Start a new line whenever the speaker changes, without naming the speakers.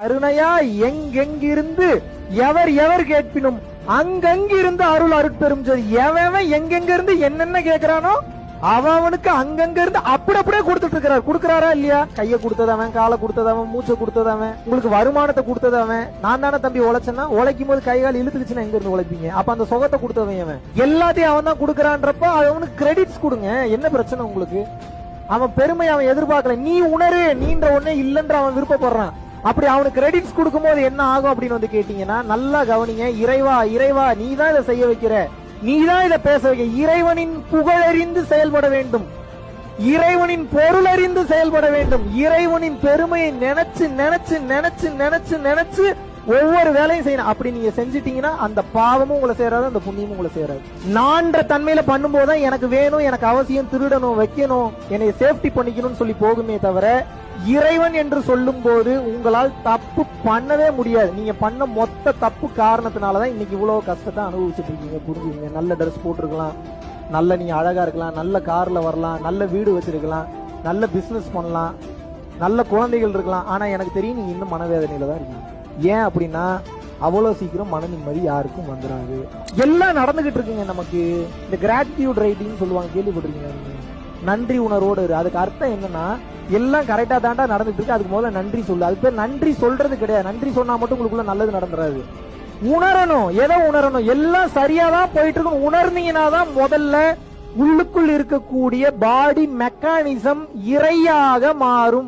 கருணையா எங்கெங்கிருந்து எவர் எவர் கேட்பினும் அங்கங்கிருந்து அருள் அருட்பெரும் ஜோதி எவன் எங்கெங்க இருந்து என்னென்ன கேக்குறானோ அவனுக்கு அங்கங்க இருந்து அப்படி அப்படியே கொடுத்துட்டு இருக்கிறார் கொடுக்கறாரா இல்லையா? கைய கொடுத்ததவன் காலை கொடுத்ததவன் மூச்சை கொடுத்ததவன் உங்களுக்கு வருமானத்தை கொடுத்ததவன். நான் தானே தம்பி உழைச்சேன்னா உழைக்கும் போது கை கால் இழுத்துக்குச்சுன்னா எங்க இருந்து உழைப்பீங்க? அப்ப அந்த சுகத்தை கொடுத்தவன் அவன் எல்லாத்தையும் அவன் தான் கொடுக்கறான்றப்ப அவனுக்கு கிரெடிட்ஸ் கொடுங்க. என்ன பிரச்சனை உங்களுக்கு? அவன் பெருமை அவன் எதிர்பார்க்கல. நீ உணரு நீன்ற ஒண்ணே இல்லைன்ற அவன் விருப்பப்படுறான். அப்படி அவனுக்கு கிரெடிட்ஸ் கொடுக்கும்போது என்ன ஆகும் அப்படின்னு வந்து கேட்டீங்கன்னா நல்லா கவனிங்க இறைவா இறைவா நீ தான் இதை செய்ய வைக்கிற. நீ தான் இதை பேச வைக்க இறைவனின் புகழறிந்து செயல்பட வேண்டும். இறைவனின் பொருள் அறிந்து செயல்பட வேண்டும். இறைவனின் பெருமையை நினைச்சு நினைச்சு நினைச்சு நினைச்சு நினைச்சு ஒவ்வொரு வேலையும் செய்யணும். அப்படி நீங்க செஞ்சிட்டீங்கன்னா அந்த பாவமும் உங்களை சேராது அந்த புண்ணியமும் உங்களை சேராது. நான்ற தன்மையில பண்ணும்போது தான் எனக்கு வேணும் எனக்கு அவசியம் திருடணும் வைக்கணும் என்னை சேஃப்டி பண்ணிக்கணும்னு சொல்லி போகுமே தவிர இறைவன் என்று சொல்லும் போது உங்களால் தப்பு பண்ணவே முடியாது. நீங்க பண்ண மொத்த தப்பு காரணத்தினாலதான் இன்னைக்கு இவ்வளவு கஷ்டத்தை அனுபவிச்சுட்டு இருக்கீங்க புரிஞ்சுக்கீங்க. நல்ல ட்ரெஸ் போட்டிருக்கலாம் நல்ல நீங்க அழகா இருக்கலாம் நல்ல கார்ல வரலாம் நல்ல வீடு வச்சிருக்கலாம் நல்ல பிசினஸ் பண்ணலாம் நல்ல குழந்தைகள் இருக்கலாம். ஆனா எனக்கு தெரியும் நீங்க இன்னும் மனவேதனையில தான் இருக்கீங்க. ஏன் அப்படின்னா அவ்வளவு சீக்கிரம் மன நிம்மதி யாருக்கும் வந்துடாது எல்லாம் நடந்துகிட்டு இருக்குங்க நமக்கு. இந்த கிராட்டிடியூட் ரைட்டிங் சொல்லுவாங்க கேள்விப்பட்டிருக்கீங்க நன்றி உணர்வோடு அதுக்கு அர்த்தம் என்னன்னா எல்லாம் கரெக்டா தாண்டா நடந்துட்டு இருக்கு. அதுக்கு முதல்ல நன்றி சொல்லு. அது பேர் நன்றி சொல்றது கிடையாது. நன்றி சொன்னா மட்டும் உங்களுக்குள்ள நல்லது நடந்துறாது உணரணும். எதை உணரணும்? எல்லாம் சரியா தான் போயிட்டு இருக்கும் உணர்ந்தீங்கன்னா தான் முதல்ல உள்ளுக்குள் இருக்கக்கூடிய பாடி மெக்கானிசம் இறையாக மாறும்.